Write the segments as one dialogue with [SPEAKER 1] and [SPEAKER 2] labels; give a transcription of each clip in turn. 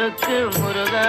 [SPEAKER 1] முருக்கு முருகா.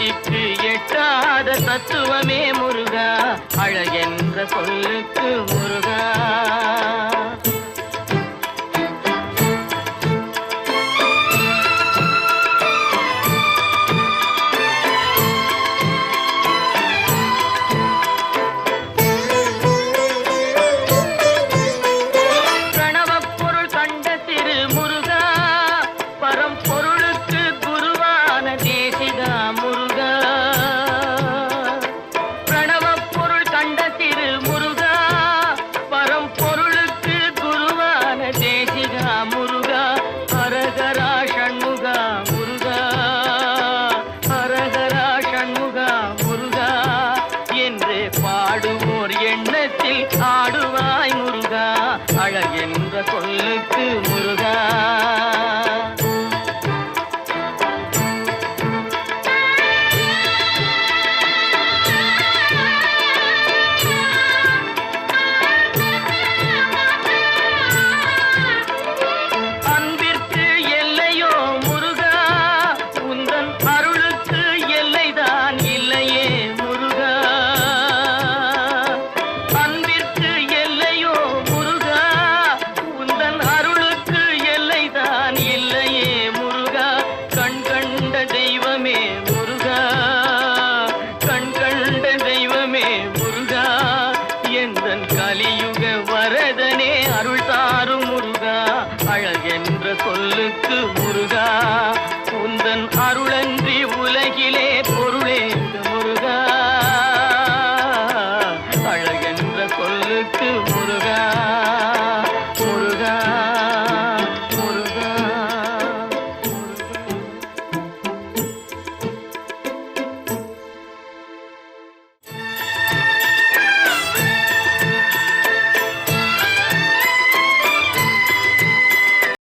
[SPEAKER 1] எட்டிக்கு எட்டாத தத்துவமே முருகா. அழகென்ற சொல்லுக்கு முருகா. அழகென்ற சொல்லுக்கு முருகன்